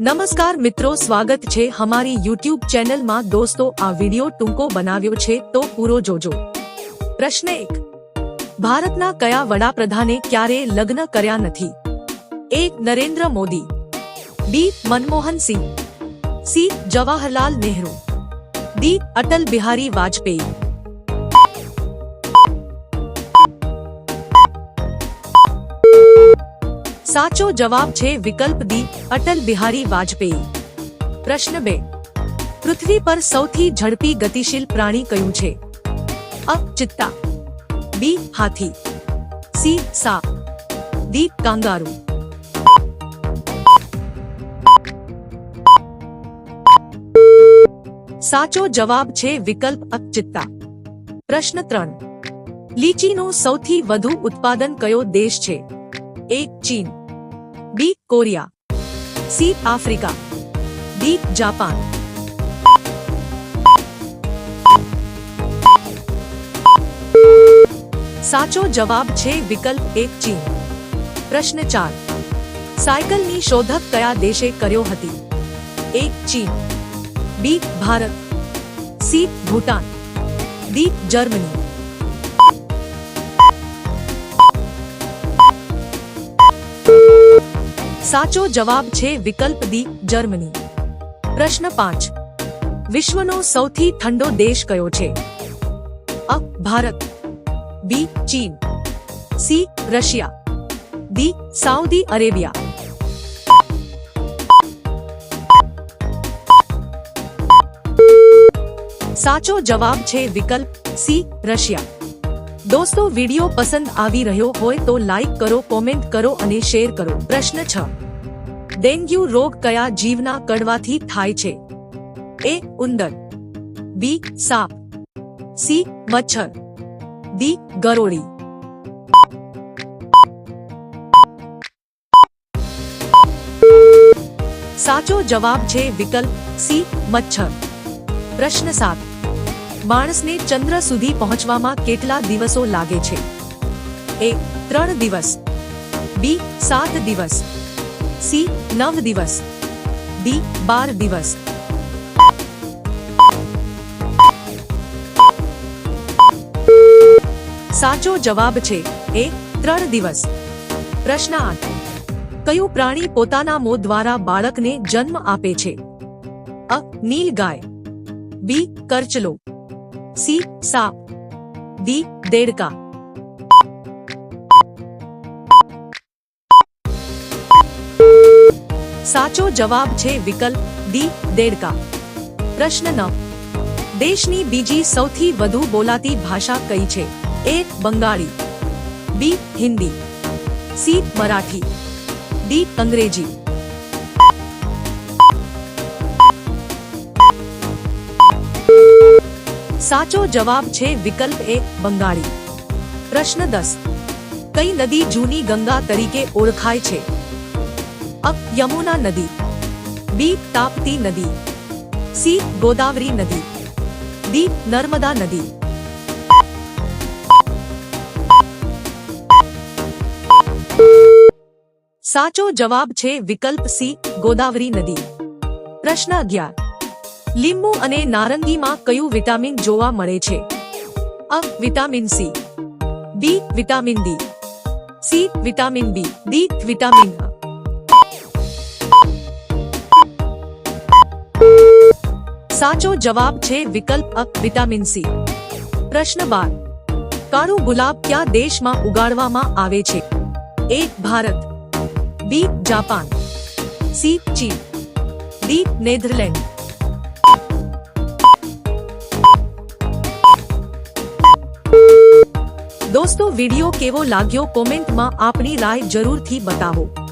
નમસ્કાર મિત્રો સ્વાગત છે અમારી યુટ્યુબ ચેનલમાં દોસ્તો આ વિડિયો ટૂંકો બનાવ્યો છે તો પૂરો જોજો પ્રશ્ન એક ભારતના કયા વડાપ્રધાને ક્યારે લગ્ન કર્યા નથી એક Narendra Modi B Manmohan Singh C Jawaharlal Nehru D Atal Bihari Vajpayee સાચો જવાબ છે વિકલ્પ ડી અટલ બિહારી વાજપેયી પ્રશ્ન બે પૃથ્વી પર સૌથી ઝડપી ગતિશીલ પ્રાણી કયું છે અ ચિત્તા બી હાથી સી સાપ ડી કાંગારૂ સાચો જવાબ છે વિકલ્પ અ ચિત્તા પ્રશ્ન ત્રણ લીચીનું સૌથી વધુ ઉત્પાદન કયો દેશ છે એક ચીન B Korea C Africa D Japan સાચો જવાબ છે વિકલ્પ એક ચીન પ્રશ્ન ચાર સાયકલની શોધક કયા દેશે કર્યો હતી એક ચીન B Bharat C Bhutan D Germany સાચો જવાબ છે વિકલ્પ ડી જર્મની પ્રશ્ન પાંચ વિશ્વનો સૌથી ઠંડો દેશ કયો છે અ ભારત બી ચીન C Russia D Saudi Arabia સાચો જવાબ છે વિકલ્પ સી રશિયા દોસ્તો વિડિયો પસંદ આવી રહ્યો હોય તો લાઈક કરો કોમેન્ટ કરો અને શેર કરો પ્રશ્ન છ ડેન્ગ્યુ રોગ કયા જીવના કડવાથી થાય છે એ ઉંદર બી સાપ સી મચ્છર ડી ગરોળી સાચો જવાબ છે વિકલ્પ સી મચ્છર પ્રશ્ન સાત માણસને ચંદ્ર સુધી પહોંચવામાં કેટલા દિવસો લાગે છે? એ, ત્રણ દિવસ. બી, સાત દિવસ. સી, નવ દિવસ. ડી, બાર દિવસ. સાચો જવાબ છે, એ, ત્રણ દિવસ. પ્રશ્ન આઠ. કયું પ્રાણી પોતાના મોં દ્વારા બાળકને જન્મ આપે છે? અ, નીલ ગાય. બી, કરચલો. સી સાપ ડી દેડકા સાચો જવાબ છે વિકલ્પ ડી દેડકા પ્રશ્ન નવ દેશની બીજી સૌથી વધુ બોલાતી ભાષા કઈ છે A Bengali B Hindi C Marathi D Angrezi સાચો જવાબ છે વિકલ્પ એ બંગાળી પ્રશ્ન દસ કઈ નદી જૂની ગંગા તરીકે ઓળખાય છે અ યમુના નદી બી તાપ્તી નદી સી ગોદાવરી નદી ડી નર્મદા નદી સાચો જવાબ છે વિકલ્પ સી ગોદાવરી નદી પ્રશ્ન અગિયાર લીંબુ અને નારંગીમાં કયું વિટામિન જોવા મળે છે? A, vitamin C. B, vitamin D. C, vitamin B. D, vitamin. સાચો જવાબ છે વિકલ્પ અ, વિટામિન સી. પ્રશ્ન બાર. કાળું ગુલાબ કયા દેશમાં ઉગાડવામાં આવે છે? A, Bharat. B, Japan. C, ચીન. D, Netherland. દોસ્તો વિડિયો કેવો લાગ્યો કોમેન્ટમાં આપની રાય જરૂરથી બતાવો.